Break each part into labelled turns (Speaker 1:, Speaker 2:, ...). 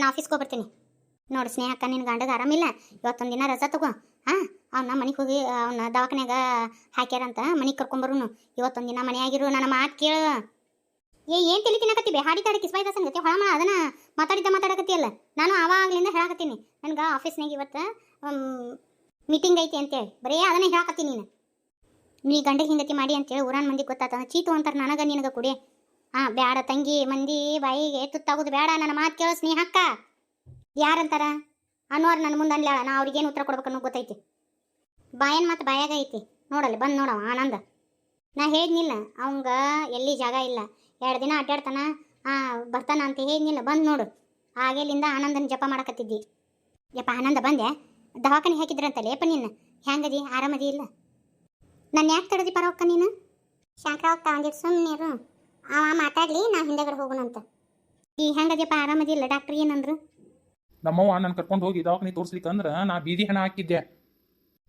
Speaker 1: ನಾ ಆಫೀಸ್ಗೆ ಹೋಗ್ಬರ್ತೀನಿ. ನೋಡು ಸ್ನೇಹಕ್ಕ ನಿನ್ನ ಗಂಡಗೆ ಆರಾಮಿಲ್ಲ? ಇವತ್ತೊಂದು ದಿನ ರಜಾ ತಗೋ. ಹಾಂ ಅವನ್ನ ಮನೆಗೆ ಹೋಗಿ, ಅವನ ದವಾಖಾನ್ಯಾಗ ಹಾಕ್ಯಾರಂತ ಮನೆಗೆ ಕರ್ಕೊಂಬರುನು. ಇವತ್ತೊಂದು ದಿನ ಮನೆಯಾಗಿರು ನನ್ನ ಮಾತು ಕೇಳು. ಏ, ಏನು ತಿಳಿ ತಿನ್ನಕತ್ತಿ ಹಾಡಿ ತಾಡಿ ಕಿಸ್ಬಾಯ್ದ ಸಂಗತಿ ಹೊಳಮ ಅದನ್ನ ಮಾತಾಡಿದ್ದ ಮಾತಾಡಕತ್ತಿಯಲ್ಲ? ನಾನು ಆವಾಗಲಿಂದ ಹೇಳಕತ್ತೀನಿ. ನನ್ಗೆ ಆಫೀಸ್ನಾಗ ಇವತ್ತು ಮೀಟಿಂಗ್ ಐತಿ ಅಂತೇಳಿ. ಬರೀ ಅದನ್ನ ಹೇಳಕತ್ತೀನಿ ನೀನು. ನೀ ಗಂಡಗೆ ಹಿಂಗತಿ ಮಾಡಿ ಅಂತೇಳಿ ಊರಾನ್ ಮಂದಿ ಗೊತ್ತಾತ ಚೀತು ಅಂತಾರೆ ನನಗೆ, ನಿನಗೆ ಕುಡಿ. ಹಾಂ, ಬ್ಯಾಡ ತಂಗಿ, ಮಂದಿ, ಬಾಯಿಗೆ ತುತ್ತಾಗೋದು ಬೇಡ ನನ್ನ ಮಾತು ಕೇಳು ಸ್ನೇಹಕ್ಕ. ಯಾರಂತಾರ? ಅನ್ನೋರು ನನ್ನ ಮುಂದೆ ಅನ್ಲ ನಾ ಅವ್ರಿಗೇನು ಉತ್ತರ ಕೊಡ್ಬೇಕು ಅನ್ನೋ ಗೊತ್ತೈತಿ. ಬಾಯನ್ ಮತ್ತು ಬಾಯಾಗ ಐತಿ. ನೋಡಲ್ಲ, ಬಂದು ನೋಡವ ಆನಂದ. ನಾ ಹೇಳಿದ್ನಿಲ್ಲ, ಅವಂಗ ಎಲ್ಲಿ ಜಾಗ ಇಲ್ಲ. ಎರಡು ದಿನ ಅಡ್ಡಾಡ್ತಾನ ಆ, ಬರ್ತಾನ ಅಂತ ಹೇಳಿದ್ನಿಲ್ಲ, ಬಂದು ನೋಡು. ಆಗೇಲಿಂದ ಆನಂದನ ಜಪ ಮಾಡಕತ್ತಿದ್ದಿ. ಯಪ್ಪ, ಆನಂದ ಬಂದೆ. ದವಾಖಾನೆ ಹಾಕಿದ್ರಂತಲ್ಲ, ಯಪ್ಪ ನಿನ್ನ? ಹೆಂಗದಿ? ಆರಾಮದಿ ಇಲ್ಲ? ನಾನು ಯಾಕೆ ತಡದಿ ಪರವಕ್ಕ ನೀನು? ಶಂಕರಾವ್ ತಗೊಂಡಿದ್ದು ಸುಮ್ಮನೆ ಅವ ಮಾತಾಡ್ಲಿ ನಾ ಹಿಂದೆಗಡೆ ಹೋಗೋಣಂತ ಈ ಹೆಂಗದ್ಯಪ್ಪ ಆರಾಮದಿಲ್ಲ ಡಾಕ್ಟರ್ ಏನಂದ್ರು?
Speaker 2: ನಮ್ಮವ್ವ ನಾನು ಕರ್ಕೊಂಡು ಹೋಗಿ ದವಾಖಾನೆ ತೋರಿಸ್ಲಿಕ್ಕೆ ಅಂದ್ರೆ ನಾ ಬೀದಿ ಹಣ ಹಾಕಿದ್ದೆ.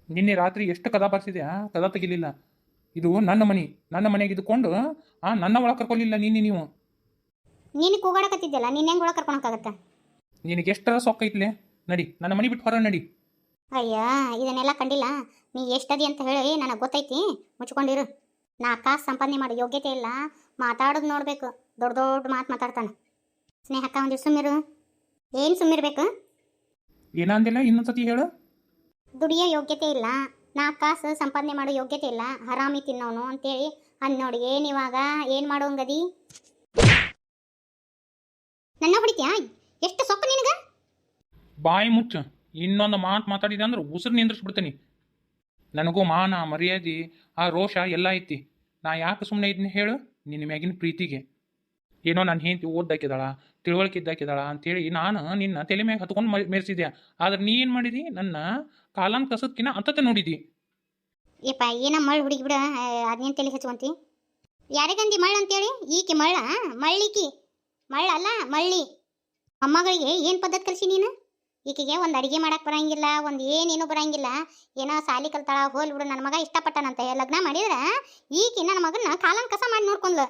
Speaker 2: ನಿನ್ನೆ ರಾತ್ರಿ ಎಷ್ಟು ಕದ ಬರ್ಸಿದ್ಯಾ? ಕದ ತೆಗಿಲಿಲ್ಲ. ಇದು ನನ್ನ ಮನೆ ನನ್ನ ಮನೆಗೆ ಇದ್ಕೊಂಡು ಆ ನನ್ನ ಒಳಗೆ ಕರ್ಕೊಲಿಲ್ಲ ನಿನ್ನೆ ನೀವು.
Speaker 1: ನೀನು ಕೂಗಾಡಕತ್ತಿದ್ದಲ್ಲ ನೀನು ಹೆಂಗೆ ಒಳಗೆ ಕರ್ಕೊಳಕ್ಕಾಗತ್ತ?
Speaker 2: ನಿನಗೆ ಎಷ್ಟರ ಸೊಕ್ಕ ಐತ್ಲೆ? ನಡಿ ನನ್ನ ಮನೆ ಬಿಟ್ಟು ಹೊರ ನಡಿ.
Speaker 1: ಅಯ್ಯ ಇದನ್ನೆಲ್ಲ ಕಂಡಿಲ್ಲ. ನೀ ಎಷ್ಟದಿ ಅಂತ ಹೇಳಿ ನನಗೆ ಗೊತ್ತೈತಿ ಮುಚ್ಕೊಂಡಿರು. ನಾ ಕಾಸು ಸಂಪಾದನೆ ಮಾಡೋ ಯೋಗ್ಯತೆ ಇಲ್ಲ ಮಾತಾಡೋದು ನೋಡಬೇಕು ದೊಡ್ಡ ದೊಡ್ಡ ಮಾತು ಮಾತಾಡ್ತಾನೆ. ಸ್ನೇಹಕ್ಕ ಒಂದು ಸುಮ್ಮಿರು ಏನು ಸುಮ್ಮಿರ್ಬೇಕು
Speaker 2: ಏನಂದಿಲ್ಲ ಇನ್ನೊಂದ್ಸತಿ ಹೇಳು.
Speaker 1: ದುಡಿಯೋ ಯೋಗ್ಯತೆ ಇಲ್ಲ ನಾ ಕಾಸು ಸಂಪಾದನೆ ಮಾಡೋ ಯೋಗ್ಯತೆ ಇಲ್ಲ ಹರಾಮಿ ತಿನ್ನೋನು ಅಂತೇಳಿ ಅಂದ್ ನೋಡಿ ಏನು ಇವಾಗ ಏನು ಮಾಡೋಂಗದಿ ನನ್ನ ಹೊಡಿತ್ಯಾ? ಎಷ್ಟು ಸೊಕ್ಕ ನಿನಗೆ?
Speaker 2: ಬಾಯಿ ಮುಚ್ಚು ಇನ್ನೊಂದು ಮಾತು ಮಾತಾಡಿದೆ ಅಂದ್ರೆ ಉಸಿರು ನಿಂದ್ರಿಸ್ಬಿಡ್ತೀನಿ. ನನಗೂ ಮಾನ ಮರ್ಯಾದೆ ಆ ರೋಷ ಎಲ್ಲ ಐತಿ. ನಾ ಯಾಕೆ ಸುಮ್ಮನೆ ಇದನ್ನ ಹೇಳು? ನಿನ್ನ ಮ್ಯಾಗಿನ ಪ್ರೀತಿಗೆ. ಏನೋ ನನ್ನ ಹೆಂಡತಿ ಓದ್ದಾಕಿದ್ದಾಳ ತಿಳುವಳಿಕೆ ಇದ್ದಾಕಿದ್ದಾಳ ಅಂತೇಳಿ ನಾನು ನಿನ್ನ ತಲೆ ಮ್ಯಾಗ ಹತ್ಕೊಂಡು ಮೆರೆಸಿದ್ಯಾ. ಆದ್ರೆ ನೀ ಏನು ಮಾಡಿದಿ? ನನ್ನ ಕಾಲನ್ ಕಸದ್ಕಿನ ಅಂತತೆ ನೋಡಿದಿ.
Speaker 1: ಏಪ ಏನ ಮಳ್ ಹುಡುಗಿ ಬಿಡ ಅದೇನು ತಲೆ ಹಚ್ಕೊಂತಿ? ಯಾರಿಗಂದಿ ಮಳ್ಳ ಅಂತೇಳಿ? ಈಕೆ ಮಳ್ಳ, ಮಳ್ಳಿಕಿ. ಮಳ್ಳ ಅಲ್ಲ ಮಳ್ಳಿ. ಅಮ್ಮಗಳಿಗೆ ಏನು ಪದ್ಧತಿ ಕಲಿಸಿ ನೀನು? ಈಕೆಗೆ ಒಂದು ಅಡುಗೆ ಮಾಡಕ್ಕೆ ಬರಂಗಿಲ್ಲ, ಒಂದು ಏನೇನು ಬರಂಗಿಲ್ಲ. ಏನೋ ಸಾಲಿ ಕಲ್ತಾಳ, ಹೋಲ್ ಬಿಡು ನನ್ನ ಮಗ ಇಷ್ಟಪಟ್ಟನಂತ. ಲಗ್ನ ಮಾಡಿದ್ರೆ ಈಕೆ ನನ್ನ ಮಗನ ಕಾಲನ್ ಕಸ ಮಾಡಿ ನೋಡ್ಕೊಂಡ್ಲು.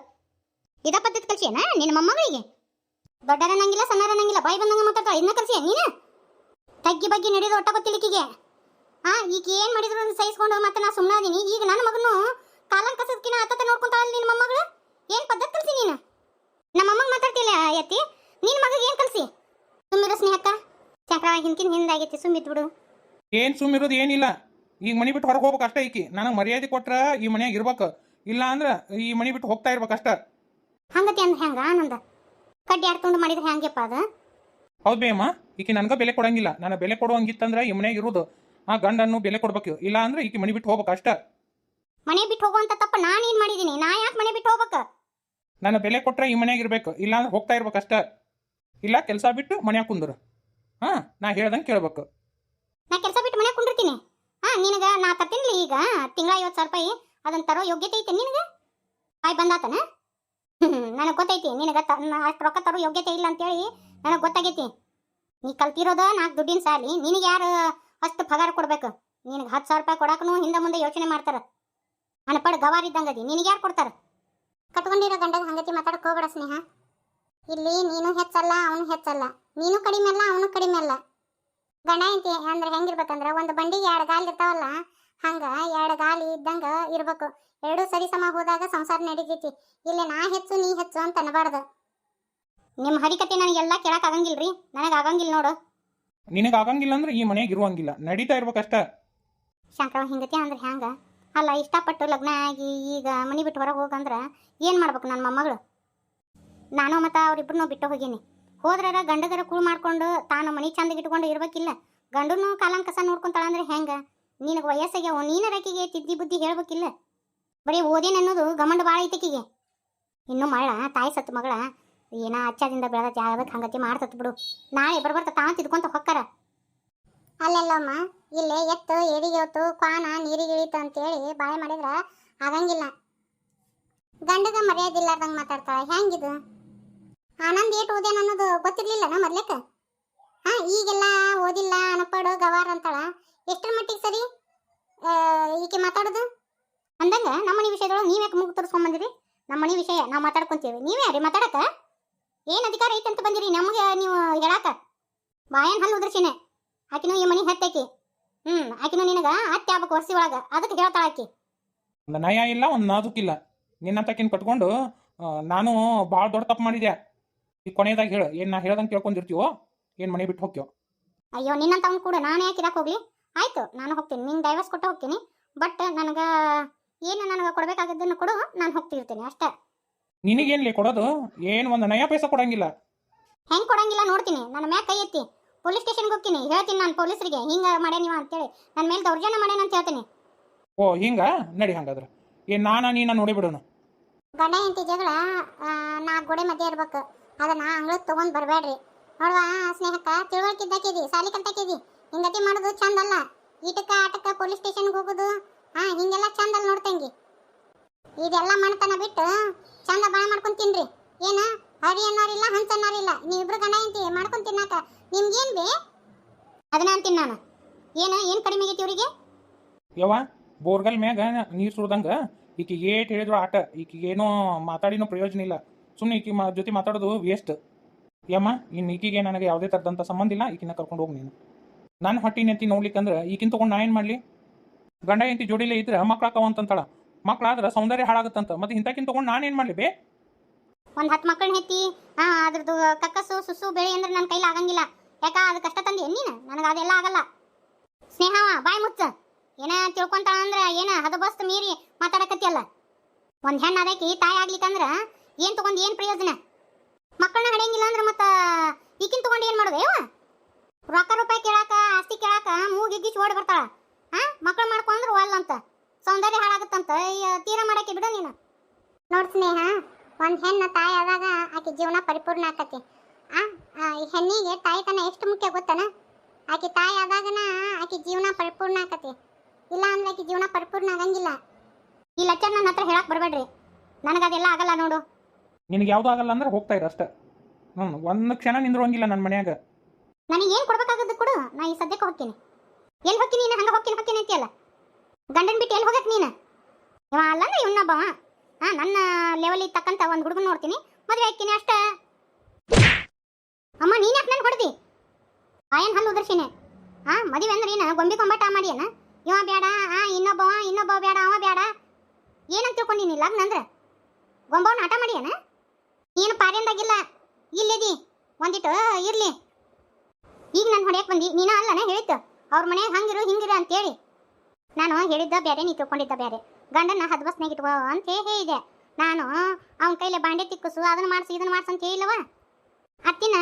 Speaker 1: ಇದ ಪದ್ಧತಿ ಕಲ್ಸಿಯನ ನಿನ್ನ ಮೊಮ್ಮಗಳಿಗೆ? ದೊಡ್ಡರನ್ನಂಗಿಲ್ಲ ಸಣ್ಣರನ್ನಂಗಿಲ್ಲ ಬಾಯಿ ಬಂದಂಗ ಇನ್ನ ಕಲ್ಸಿಯ ನೀನು? ತಗ್ಗಿ ಬಗ್ಗೆ ನಡೆಯೋದು ಒಟ್ಟ ಗೊತ್ತಿಲಿಕ್ಕಿಗೆ ಆ ಈಗ ಏನು ಮಾಡಿದ್ರು ಸಹಿಸ್ಕೊಂಡು ಮತ್ತೆ ನಾ ಸುಮ್ಮನಾದೀನಿ ಈಗ ನನ್ನ ಮಗನು ಕಾಲನ್ ಕಸದ್ಕಿನ ಅತ್ತ ನೋಡ್ಕೊಂತಾಳ ನಿನ್ನ ಮೊಮ್ಮಗಳು? ಏನು ಪದ್ಧತಿ ಕಲ್ಸಿ ನೀನು? ನಮ್ಮ ಅಮ್ಮಗ್ ಮಾತಾಡ್ತಿಲ್ಲ ಎತ್ತಿ ನಿನ್ನ ಮಗಗೆ ಏನು ಕಲ್ಸಿ? ತುಂಬಿರೋ ಸ್ನೇಹಕ್ಕ. ಚಕ್ರ ಹಿಂದಿನ ಹಿಂದಾಗೈತಿ ಸುಮ್ಮಿತ್ ಬಿಡು
Speaker 2: ಏನು ಸುಮ್ಮಿರೋದು ಏನಿಲ್ಲ. ಈಗ ಮನೆ ಬಿಟ್ಟು ಹೊರಗೆ ಹೋಗ್ಬೇಕು ಅಷ್ಟೇ ಐಕಿ ನನಗೆ ಮರ್ಯಾದೆ ಕೊಟ್ರ ಈ ಮನ್ಯಾಗ ಇರ್ಬೇಕು. ಇಲ್ಲ ಅಂದ್ರೆ ಈ ಮನಿ ಬಿಟ್ಟು ಹೋಗ್ತಾ ಇರ್ಬೇಕು ಅಷ್ಟ.
Speaker 1: ಹಂಗತಿ ಅಂದ್ರೆ ಹೆಂಗ ಆನಂದ? ಕಡ್ಡಿ ಆಡ್ಕೊಂಡು ಮಾಡಿದ್ರೆ ಹೆಂಗಪ್ಪ ಅದ?
Speaker 2: ಹೌದು ಬೇಮ್ಮ ಈಕಿ ನನಗೆ ಬೆಲೆ ಕೊಡಂಗಿಲ್ಲ. ನಾನು ಬೆಲೆ ಕೊಡುವಂಗಿತ್ತಂದ್ರೆ ಈ ಮನ್ಯಾಗ ಇರೋದು. ಆ ಗಂಡನ್ನು ಬೆಲೆ ಕೊಡ್ಬೇಕು. ಇಲ್ಲ ಅಂದ್ರೆ ಈಕಿ ಮನೆ ಬಿಟ್ಟು ಹೋಗ್ಬೇಕು ಅಷ್ಟ.
Speaker 1: ಮನೆ ಬಿಟ್ಟು ಹೋಗುವಂತ ತಪ್ಪ ನಾನು ಏನ್ ಮಾಡಿದೀನಿ? ನಾ ಯಾಕೆ ಮನೆ ಬಿಟ್ಟು ಹೋಗ್ಬೇಕ?
Speaker 2: ನಾನು ಬೆಲೆ ಕೊಟ್ರೆ ಈ ಮನ್ಯಾಗ ಇರ್ಬೇಕು. ಇಲ್ಲ ಅಂದ್ರೆ ಹೋಗ್ತಾ ಇರ್ಬೇಕು ಅಷ್ಟ. ಇಲ್ಲ ಕೆಲಸ ಬಿಟ್ಟು ಮನ್ಯಾಗ ಕುಂದ್ರು. ಹಾಂ, ನಾ ಹೇಳ್ದಂಗೆ ಕೇಳ್ಬೇಕು.
Speaker 1: ನಾ ಕೆಲಸ ಬಿಟ್ಟು ಮನೆ ಕುಂಡಿರ್ತೀನಿ ಹಾ, ನಿನಗ ನಾ ತರ್ತೀನಿ ಈಗ. ತಿಂಗಳ ಐವತ್ತು ಸಾವಿರ ರೂಪಾಯಿ ಅದನ್ನ ತರೋ ಯೋಗ್ಯತೆ ಐತೆ ನಿನಗ? ಬಾಯ್ ಬಂದಾತನ? ನನಗೆ ಗೊತ್ತೈತಿ, ನಿನಗ ಅಷ್ಟು ರೊಕ್ಕ ತರೋ ಯೋಗ್ಯತೆ ಇಲ್ಲ ಅಂತೇಳಿ ನನಗೆ ಗೊತ್ತಾಗೈತಿ. ನೀ ಕಲ್ತಿರೋದ ನಾಲ್ಕು ದುಡ್ಡಿನ ಸಾಲಿ, ನಿನಗೆ ಯಾರು ಅಷ್ಟು ಪಗಾರ ಕೊಡ್ಬೇಕು? ನಿನಗೆ ಹತ್ತು ಸಾವಿರ ರೂಪಾಯಿ ಕೊಡಕ್ಕೂ ಹಿಂದೆ ಮುಂದೆ ಯೋಚನೆ ಮಾಡ್ತಾರ. ಅನ್ಪಡ್ ಗವಾರ್ ಇದ್ದಂಗದಿ, ನಿನಗೆ ಯಾರು ಕೊಡ್ತಾರ? ಕಟ್ಕೊಂಡಿರೋ ಗಂಡದ ಹಂಗತಿ ಮಾತಾಡಕ್ಕೆ ಹೋಗ್ಬೇಡ ಸ್ನೇಹ. ಇಲ್ಲಿ ನೀನು ಹೆಚ್ಚಲ್ಲ ಅವನು ಹೆಚ್ಚಲ್ಲ. ನೀನು ಕಡಿಮೆ ಅಲ್ಲ ಅವನು ಕಡಿಮೆ ಅಲ್ಲ. ಗಂಡ ಹೆಂಡತಿ ಅಂದ್ರೆ ಹೆಂಗಿರ್ಬೇಕಂದ್ರ ಒಂದು ಬಂಡಿಗೆ ಎರಡು ಗಾಲಿ ಇರ್ತಾವಲ್ಲ ಹಂಗ ಎರಡು ಗಾಲಿ ಇದ್ದಂಗ ಇರ್ಬೇಕು. ಎರಡು ಸರಿ ಸಮ ಹೋದಾಗ ಸಂಸಾರ ನಡೀತೈತಿ. ಇಲ್ಲಿ ನಾ ಹೆಚ್ಚು ನೀ ಹೆಚ್ಚು ಅಂತ ಅನ್ನಬಾರ್ದು. ನಿಮ್ಮ ಹರಿಕತೆ ನನಗೆಲ್ಲ ಕೇಳಕ್ ಆಗಂಗಿಲ್ರಿ? ನನಗೆ ಆಗಂಗಿಲ್ಲ ನೋಡು.
Speaker 2: ನಿನಗೆ ಆಗಂಗಿಲ್ಲ ಅಂದ್ರೆ ಈ ಮನೆಗೆ ಇರುವಂಗಿಲ್ಲ. ನಡೀತಾ ಇರ್ಬೇಕು ಅಷ್ಟ
Speaker 1: ಶಂಕರವ ಹಿಂಗತಿ ಅಂದ್ರೆ ಹ್ಯಾಂಗ? ಅಲ್ಲ ಇಷ್ಟಪಟ್ಟು ಲಗ್ನ ಆಗಿ ಈಗ ಮನೆ ಬಿಟ್ಟು ಹೊರಗೆ ಹೋಗಂದ್ರ ಏನು ಮಾಡ್ಬೇಕು ನನ್ನ ಮೊಮ್ಮಗಳು? ನಾನು ಮತ್ತು ಅವರಿಬ್ಬರನ್ನೂ ಬಿಟ್ಟು ಹೋಗೀನಿ. ಹೋದ್ರಾರ ಗಂಡದರ ಕೂಳು ಮಾಡ್ಕೊಂಡು ತಾನು ಮನೆ ಚಂದಗೆ ಇಟ್ಕೊಂಡು ಇರ್ಬೇಕಿಲ್ಲ. ಗಂಡನು ಕಾಲಂಕಸ ನೋಡ್ಕೊಂತಾಳ ಅಂದ್ರೆ ಹೆಂಗ? ನಿನಗೆ ವಯಸ್ಸಾಗ್ಯಾವ ನೀನರಕಿಗೆ ತಿದ್ದಿ ಬುದ್ಧಿ ಹೇಳ್ಬೇಕಿಲ್ಲ? ಬರೀ ಓದೇನ ಅನ್ನೋದು ಗಮಂಡ ಭಾಳ ಐತಕಿಗೆ ಇನ್ನು ಮಳ ತಾಯಿ ಸತ್ತು ಮಗಳ, ಏನ ಅಚ್ಚಾದಿಂದ ಬೆಳೆದ ಜಾಗದಕ್ಕೆ ಹಂಗತಿ ಮಾಡ್ತತ್ ಬಿಡು. ನಾಳೆ ಬರ್ಬರ್ತ ತಾನು ತಿದ್ಕೊಂತ ಹೊಕ್ಕಾರ. ಅಲ್ಲಲ್ಲಮ್ಮ, ಇಲ್ಲೇ ಎತ್ತು ಎದಿಗೆ ಹೊತ್ತು ಕ್ವಾನ, ನೀರಿಗೆ ಇಳಿತು ಅಂತೇಳಿ ಬಾಳೆ ಮಾಡಿದ್ರೆ ಆಗಂಗಿಲ್ಲ. ಗಂಡಗ ಮರ್ಯಾದಿಲ್ಲಾರ್ದಂಗೆ ಮಾತಾಡ್ತಾಳ, ಹೆಂಗಿದು? ಆನಂದ್ ಏಟ್ ಓದೇನ ಅನ್ನೋದು ಗೊತ್ತಿರ್ಲಿಲ್ಲ ನಾ ಮೊದ್ಲಕ್ಕ ಹಾ, ಈಗೆಲ್ಲ ಓದಿಲ್ಲ, ಅನಪಡು ಗವಾರ್ ಅಂತಾಳ. ಎಷ್ಟರ ಮಟ್ಟಿಗೆ ಸರಿ? ಈಕೆ ಮಾತಾಡೋದು? ಅಂದಂಗ ನಮ್ಮನೆ ವಿಷಯದೊಳಗೆ ನೀವ್ ಯಾಕೆ ಮುಗ್ ನಮ್ಮ ನಮ್ಮನೆ ವಿಷಯ, ನಾವು ಮಾತಾಡ್ಕೊಂತೀವಿ. ನೀವೇ ಯಾರಿ ಮಾತಾಡಕ? ಏನ್ ಅಧಿಕಾರ ಐತೆ ಅಂತ ಬಂದಿರಿ, ನಮಗೆ ನೀವು ಹೇಳಾಕ? ಬಾಯನ್ ಹಲ್ಲು ಉದ್ರಸಿನೇ. ಆಕಿನೂ ಈ ಮನಿ ಹತ್ತೈಕಿ ಹ್ಮ್, ಆಕಿನೂ ನಿನಗ ಅತ್ತೆ ಆಗ್ಬೇಕು ವರ್ಷಿ ಒಳಗ. ಅದಕ್ಕೆ ಹೇಳ್ತಾಳ ಆಕಿ.
Speaker 2: ಒಂದು ನಯ ಇಲ್ಲ, ಒಂದು ನಾಜುಕಿಲ್ಲ ನಿನ್ನಂತಕಿನ ಕಟ್ಕೊಂಡು ನಾನು ಭಾಳ ದೊಡ್ಡ ತಪ್ಪು ಮಾಡಿದೆ ಈ ಕೊನೆಯದಾಗ ಹೇಳು ಏನು ನಾ ಹೇಳ್ದಂಗೆ ಕೇಳ್ಕೊಂಡಿರ್ತೀವೋ ಏನು ಮನೆ ಬಿಟ್ಟು ಹೋಗ್ಯೋ
Speaker 1: ಅಯ್ಯೋ ನಿನ್ನಂತ ಅವ್ನು ಕೂಡ ನಾನು ಯಾಕೆ ಇರಕ್ಕೆ ಹೋಗ್ಲಿ. ಆಯ್ತು ನಾನು ಹೋಗ್ತೀನಿ ನಿಂಗೆ ಡೈವರ್ಸ್ ಕೊಟ್ಟು ಹೋಗ್ತೀನಿ ಬಟ್ ನನಗೆ ಏನು ನನಗೆ ಕೊಡಬೇಕಾಗಿದ್ದನ್ನು ಕೊಡು ನಾನು ಹೋಗ್ತಿರ್ತೀನಿ ಅಷ್ಟೇ.
Speaker 2: ನಿನಗೇನ್ಲಿ ಕೊಡೋದು? ಏನು ಒಂದು ನಯ ಪೈಸೆ ಕೊಡಂಗಿಲ್ಲ.
Speaker 1: ಹೆಂಗ್ ಕೊಡಂಗಿಲ್ಲ ನೋಡ್ತೀನಿ ನನ್ನ ಮ್ಯಾಗ ಕೈ ಎತ್ತಿ. ಪೊಲೀಸ್ ಸ್ಟೇಷನ್ಗೆ ಹೋಗ್ತೀನಿ ಹೇಳ್ತೀನಿ ನಾನು ಪೊಲೀಸರಿಗೆ ಹಿಂಗ ಮಾಡ್ಯ ನೀವು ಅಂತೇಳಿ. ನನ್ನ ಮೇಲೆ ದೌರ್ಜನ್ಯ ಮಾಡ್ಯಾನ ಅಂತ ಹೇಳ್ತೀನಿ.
Speaker 2: ಓ ಹಿಂಗ? ನಡಿ ಹಂಗಾದ್ರೆ. ಏನು ನಾನ ನೀನ ನೋಡಿಬಿಡೋಣ
Speaker 1: ಗಂಡ ಹೆಂಡತಿ ಜಗಳ ನಾ ಗೋಡೆ ಮಧ್ಯ ಇರ್ಬೇಕು. ಅದನ್ನ ಅಂಗಳಕ್ಕೆ ತಗೊಂಡ್ ಬರಬೇಡ್ರಿ. ನೋಡುವ, ಸ್ನೇಹಕ್ಕ, ತಿಳುವಳಿಕಿದ್ದಾಕಿದಿ, ಸಾಲಿ ಕಲ್ತಾಕಿದಿ. ಹಿಂಗತಿ ಮಾಡೋದು ಚಂದ ಅಲ್ಲ. ಈಟಕ್ಕ, ಆಟಕ್ಕ, ಪೊಲೀಸ್ ಸ್ಟೇಷನ್ಗೆ ಹೋಗೋದು, ಹಾ, ಹಿಂಗೆಲ್ಲ ಚಂದ ಅಲ್ಲ ನೋಡ್ತಂಗಿ ಇದೆಲ್ಲ ಮಾಡ್ತಾನ ಬಿಟ್ಟು ಚಂದ ಬಾಳ ಮಾಡ್ಕೊಂಡ್ ತಿನ್ರಿ. ಏನ? ಹರಿ ಅನ್ನೋರಿಲ್ಲ, ಹಂಸ ಅನ್ನೋರಿಲ್ಲ. ನೀವಿಬ್ರು ಗಂಡ ಮಾಡ್ಕೊಂಡು ಮಾಡ್ಕೊಂಡ್ ತಿನ್ನಾಕ. ನಿಮ್ಗೇನ್ ಬೇ? ಅದನ್ನ ಅಂತೀನಿ ನಾನು. ಏನ, ಏನ್ ಕಡಿಮೆ ಆಗೈತಿ ಇವರಿಗೆ?
Speaker 2: ಯವ್ವ, ಬೋರ್ಗಲ್ ಮ್ಯಾಗ ನೀರು ಸುಡ್ದಂಗೆ ಈಕಿಗೆ ಏಟ್ ಹೇಳಿದ್ರು ಆಟ. ಈಕಿಗೆ ಏನೋ ಮಾತಾಡಿನೋ ಪ್ರಯೋಜನ ಇಲ್ಲ. ಸುಮ್ಮನೆ ಈಕಿ ಮಾ ಜೊತೆ ಮಾತಾಡೋದು ವೇಸ್ಟ್ ಯಮ್ಮ ಇನ್ನು ಈಕಿಗೆ ನನಗೆ ಯಾವುದೇ ಥರದಂಥ ಸಂಬಂಧ ಇಲ್ಲ ಈಕಿನ ಕರ್ಕೊಂಡು ಹೋಗಿ ನೀನು. ನನ್ನ ಹೊಟ್ಟಿ ನೆತ್ತಿ ನೋಡ್ಲಿಕ್ಕಂದ್ರೆ ಈಕಿನ ತೊಗೊಂಡು ನಾ ಏನು ಮಾಡಲಿ? ಗಂಡ ಹೆಂಡತಿ ಜೋಡಿಲೇ ಇದ್ರೆ ಮಕ್ಳಾಕವ ಅಂತಂತಾಳ. ಮಕ್ಳಾದ್ರೆ ಸೌಂದರ್ಯ ಹಾಳಾಗುತ್ತಂತ, ಮತ್ತೆ ಇಂಥಕ್ಕಿಂತ ತೊಗೊಂಡು ಏನು ಮಾಡಲಿ ಬೇ?
Speaker 1: ಒಂದ್ ಹತ್ತು ಮಕ್ಕಳನ್ನ ಹೆತ್ತಿ, ಹಾಂ, ಅದ್ರದ್ದು ಕಕ್ಕಸು ಸುಸು ಬೆಳೆ ಅಂದ್ರೆ ನನ್ನ ಕೈಲಿ ಆಗಂಗಿಲ್ಲ. ಯಾಕ, ಅದು ಕಷ್ಟ ತಂದೆ ನೀನು? ನನಗೆ ಅದೆಲ್ಲ ಆಗಲ್ಲ. ಸ್ನೇಹವ, ಬಾಯ್ ಮುಚ್ಚ. ಏನ ತಿಳ್ಕೊಂತಾಳ ಅಂದ್ರೆ ಏನ ಹದಬಸ್ತ್ ಮೀರಿ ಮಾತಾಡಕತ್ತಿಯಲ್ಲ ಒಂದು ಹೆಣ್ಣು ಅದಕ್ಕೆ ತಾಯಿ ಆಗ್ಲಿಕ್ಕಂದ್ರ ಏನ್ ತಗೊಂಡ್ ಏನು ಪ್ರಯೋಜನ? ಮಕ್ಕಳನ್ನ ಹಡಿಯಂಗಿಲ್ಲ ಅಂದ್ರೆ ಮತ್ತ ಈಕಿನ್ ತಗೊಂಡು ಏನ್ ಮಾಡೋದು? ಯವ್ವ? ರೊಕ್ಕ ರೂಪಾಯಿ ಕೇಳಾಕ, ಆಸ್ತಿ ಕೇಳಾಕ ಮೂಗಿಗ್ಗಿಸಿ ಓಡಿ ಬರ್ತಾಳ. ಹಾ ಮಕ್ಕಳು ಮಾಡ್ಕೊಂಡ್ರು ಅಲ್ಲ ಅಂತ. ಸೌಂದರ್ಯ ಹಾಳಾಗುತ್ತಂತ. ತೀರ ಮಾಡಕ್ಕೆ ಬಿಡು ನೀನು. ನೋಡ್ ಸ್ನೇಹ, ಒಂದ್ ಹೆಣ್ಣು ತಾಯಿ ಆದಾಗ ಆಕೆ ಜೀವನ ಪರಿಪೂರ್ಣ ಆಕತಿ. ಆ ಹೆಣ್ಣಿಗೆ ತಾಯಿತನ ಎಷ್ಟು ಮುಖ್ಯ ಗೊತ್ತನ? ಆಕೆ ತಾಯಿ ಆದಾಗನ ಆಕೆ ಜೀವನ ಪರಿಪೂರ್ಣ ಆಕತಿ. ಇಲ್ಲ ಅಂದ್ರೆ ಆಕೆ ಜೀವನ ಪರಿಪೂರ್ಣ ಆಗಂಗಿಲ್ಲ. ಈ ಲೆಕ್ಚರ್ ನನ್ನ ಹತ್ರ ಹೇಳಕ್ ಬರಬೇಡ್ರಿ. ನನಗದೆಲ್ಲ ಆಗಲ್ಲ ನೋಡು.
Speaker 2: ನಿನಗೆ ಯಾವ್ದು ಆಗಲ್ಲ ಅಂದ್ರೆ ಹೋಗ್ತಾ ಇರ ಅಷ್ಟೇ. ಹ್ಞೂ ಒಂದು ಕ್ಷಣ ನಿಂದ್ರೋಂಗಿಲ್ಲ ನನ್ನ ಮನ್ಯಾಗ.
Speaker 1: ನನಗೆ ಏನು ಕೊಡ್ಬೇಕಾಗದ್ದು ಕೊಡು, ನಾ ಈ ಸದ್ಯಕ್ಕೆ ಹೋಗ್ತೀನಿ. ಎಲ್ಲಿ ಹೋಗ್ತೀನಿ ನೀನು? ಹಂಗೆ ಹೋಗ್ತೀನಿ ಹೋಗ್ತೀನಿ ಅಂತೀಯಲ್ಲ? ಗಂಡನ್ ಬಿಟ್ಟು ಎಲ್ಲಿ ಹೋಗಕ್ ನೀನು? ಇವ ಅಲ್ಲಂದ್ರೆ ಇವನೊಬ್ಬವ ಹಾ ನನ್ನ ಲೆವೆಲಿಗೆ ತಕ್ಕಂತ ಒಂದು ಹುಡುಗನ ನೋಡ್ತೀನಿ, ಮದುವೆ ಹಾಕ್ತೀನಿ ಅಷ್ಟೇ. ಅಮ್ಮ, ನೀನ್ ಯಾಕೆ ನನ್ಗೆ ಹೊಡೆದಿ? ಆಯನ್ ಹಲ್ಲು ಉದರ್ಸಿನಿ? ಹಾ ಮದುವೆ ಅಂದ್ರೆ ಏನು? ಗೊಂಬೆ ಕೊಂಬಾಟ ಮಾಡಿಯನ? ಇವ ಬೇಡ ಆ ಇನ್ನೊಬ್ಬವ ಇನ್ನೊಬ್ಬ ಬೇಡ ಅವ ಬೇಡ ಏನಂತ ತಿಳ್ಕೊಂಡಿನಿ ಲಗ್ನ ಅಂದ್ರೆ? ಗೊಂಬವನ್ನ ಆಟ ಮಾಡ್ಯಾನ? ಏನು ಪಾರ್ಯಂದಾಗಿಲ್ಲ ಇಲ್ಲಿದಿ ಒಂದಿಟ್ಟು ಇರ್ಲಿ. ಈಗ ನಾನು ಹೊಡೆಯಕ್ ಬಂದಿ. ನೀನ ಅಲ್ಲನೇ ಹೇಳಿತ್ತು ಅವ್ರ ಮನೆ ಹಂಗಿರು, ಹಿಂಗಿರು ಅಂತೇಳಿ. ನಾನು ಹೇಳಿದ್ದ ಬೇರೆ ನೀ ತಿಳ್ಕೊಂಡಿದ್ದ ಬೇರೆ ಗಂಡನ ಹದ್ಬಸ್ನಾಗ ಇಟ್ಕೋ ಅಂತ ಹೇಳಿದೆ ನಾನು, ಅವನ ಕೈಲಿ ಬಾಂಡೆ ತಿಕ್ಕಸು, ಅದನ್ನ ಮಾಡಿಸು, ಇದನ್ನ ಮಾಡಿಸು ಅಂತ ಹೇಳಿಲ್ಲವ? ಅತ್ತಿನ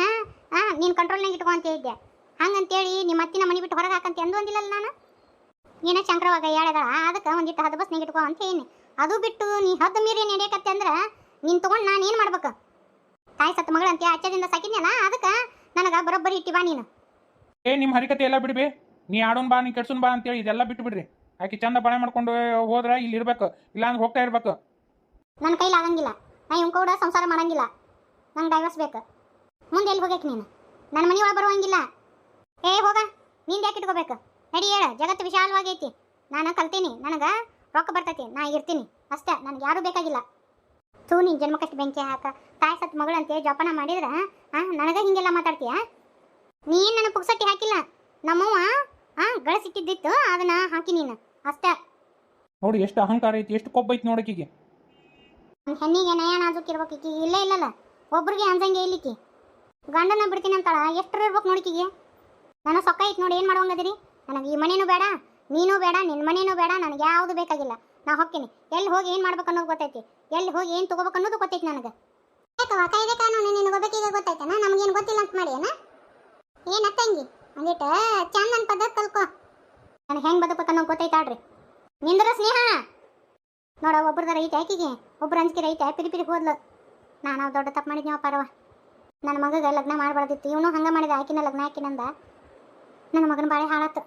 Speaker 1: ಹಾ ನೀನು ಕಂಟ್ರೋಲ್ನಾಗ ಇಟ್ಕೋ ಅಂತ ಹೇಳಿದ್ದೆ ಹಂಗಂತೇಳಿ ನಿಮ್ಮ ಅತ್ತಿನ ಮನೆ ಬಿಟ್ಟು ಹೊರಗೆ ಹಾಕಂತ ಎಂದು ಅಂದಿಲ್ಲಲ್ಲ ನಾನು? ಏನೋ ಶಂಕರವಾಗ ಹೇಳ್ದಳ ಅದಕ್ಕೆ ಒಂದಿಟ್ಟು ಹದ್ಬಸ್ನಾಗ ಇಟ್ಕೋ ಅಂತ ಹೇಳಿ ಅದು ಬಿಟ್ಟು ನೀ ಹದ್ದು ಮೀರಿ ನಡೆಯಕತ್ತೆ ಅಂದ್ರೆ ನೀನು ತಗೊಂಡ್ ನಾನು ಏನು ಮಾಡ್ಬೇಕು? ತಾಯಿ ಸತ್ತ ಮಗಳಂತೆ ಅಚ್ಚದಿಂದ ಸಾಕಿದ್ನಲ್ಲ ಅದಕ್ಕೆ ನನಗೆ ಬರೋಬ್ಬರಿ ಇಟ್ಟಿವಾ ನೀನು.
Speaker 2: ಏ ನಿಮ್ಮ ಹರಿಕತೆ ಎಲ್ಲ ಬಿಡ್ಬಿ. ನೀ ಆಡೋನ್ ಬಾ ನೀ ಕೆಡ್ಸೋನ್ ಬಾ ಅಂತೇಳಿ ಇದೆಲ್ಲ ಬಿಟ್ಟು ಬಿಡ್ರಿ ಆಕೆ ಚಂದ ಬಳೆ ಮಾಡ್ಕೊಂಡು ಹೋದ್ರೆ ಇಲ್ಲಿ ಇರ್ಬೇಕು ಇಲ್ಲ ಅಂದ್ರೆ ಹೋಗ್ತಾ ಇರ್ಬೇಕು.
Speaker 1: ನನ್ನ ಕೈಲಿ ಆಗಂಗಿಲ್ಲ. ನಾ ಇವ್ ಕೂಡ ಸಂಸಾರ ಮಾಡಂಗಿಲ್ಲ. ನಂಗೆ ಡೈವರ್ಸ್ ಬೇಕು. ಮುಂದೆ ಎಲ್ಲಿ ಹೋಗ್ಬೇಕು ನೀನು? ನನ್ನ ಮನೆ ಒಳಗೆ ಬರುವಂಗಿಲ್ಲ. ಏ ಹೋಗ. ನಿಂದ ಯಾಕೆ ಇಟ್ಕೋಬೇಕು? ನಡಿ ಹೇಳ. ಜಗತ್ತು ವಿಶಾಲವಾಗೈತಿ. ನಾನು ಕಲ್ತೀನಿ. ನನಗೆ ರೊಕ್ಕ ಬರ್ತೈತಿ. ನಾ ಇರ್ತೀನಿ. ಅಷ್ಟೇ. ನನಗೆ ಯಾರೂ ಬೇಕಾಗಿಲ್ಲ. ತೂ ನೀನು ಜನ್ಮಕ್ಕಷ್ಟು ಬೆಂಕಿ ಹಾಕ ತಾಯಿ ಸತ್ ಮಗಳಂತೆ ಜೋಪಾನ ಮಾಡಿದ್ರ ಹಾಂ ನನಗೆ ಹಿಂಗೆಲ್ಲ ಮಾತಾಡ್ತೀಯ? ನೀನು ನನ್ನ ಪುಕ್ಸಟ್ಟಿ ಹಾಕಿಲ್ಲ ನಮ್ಮವ್ವ ಹಾ ಗಳಿಸಿಟ್ಟಿದ್ದಿತ್ತು ಅದನ್ನ ಹಾಕಿ ನೀನು ಅಷ್ಟ.
Speaker 2: ನೋಡಿ ಎಷ್ಟು ಅಹಂಕಾರ ಐತಿ ಎಷ್ಟು ಕೊಬ್ಬ ಐತಿ ನೋಡಿ
Speaker 1: ಒಂದ್ ಹೆಣ್ಣಿಗೆ ನಯ ನಾಜುಕಿರ್ಬೇಕು ಈಕಿ ಇಲ್ಲೇ ಇಲ್ಲಲ್ಲ ಒಬ್ರಿಗೆ ಅಂಜಂಗೆ ಇಲ್ಲಿಕಿ. ಗಂಡನ ಬಿಡ್ತೀನಿ ಅಂತಾಳ ಎಷ್ಟರ ಇರ್ಬೇಕು ನೋಡಿಕಿಗೆ ನನ್ನ ಸೊಕ್ಕ ಐತಿ ನೋಡಿ ಏನು ಮಾಡುವಂಗದಿರಿ? ನನಗೆ ಈ ಮನೇನೂ ಬೇಡ ನೀನು ಬೇಡ ನಿನ್ನ ಮನೇನೂ ಬೇಡ ನನಗೆ ಯಾವುದು ಬೇಕಾಗಿಲ್ಲ. ನಾ ಹೋಗ್ತೀನಿ ಎಲ್ಲಿ ಹೋಗಿ ಏನು ಮಾಡ್ಬೇಕು ಅನ್ನೋದು ಗೊತ್ತೈತಿ. ಎಲ್ಲಿ ಹೋಗಿ ಏನು ತಗೋಬೇಕು ಅನ್ನೋದು ಗೊತ್ತೈತೆ ನನಗೆ. ಯಾಕವ ಕಾಯ್ದೆ ಕಾನೂನು ನಿನಗೆ ಒಬ್ಬಕಿಗೆ ಗೊತ್ತೈತನ ನಮಗೇನು ಗೊತ್ತಿಲ್ಲ ಅಂತ ಮಾಡಿ ಏನ ಅತ್ತಂಗಿ ಒಂದಿಟ್ಟು ನನ್ನ ಪದ್ಧತಿ ಕಲ್ಕೋ. ನನಗೆ ಹೆಂಗೆ ಗೊತ್ತೈತೆ ಗೊತ್ತೈತಾಳ್ರಿ ನಿಂದ್ರ ಸ್ನೇಹ? ನೋಡ ಒಬ್ರದ ರೈತ ಆಕಿಗೆ. ಒಬ್ರು ಅಂಜಿಕೆ ರೈತ ಪಿರಿ ಪಿರಿ ಹೋದ್ಲು. ನಾನು ದೊಡ್ಡ ತಪ್ಪು ಮಾಡಿದ್ನವ ಪರವ. ನನ್ನ ಮಗಗೆ ಲಗ್ನ ಮಾಡಬಾರ್ದಿತ್ತು. ಇವನು ಹಂಗೆ ಮಾಡಿದ, ಆಕಿನ ಲಗ್ನ ಆಕಿನಂದ ನನ್ನ ಮಗನ ಭಾಳ ಹಾಳಾತು.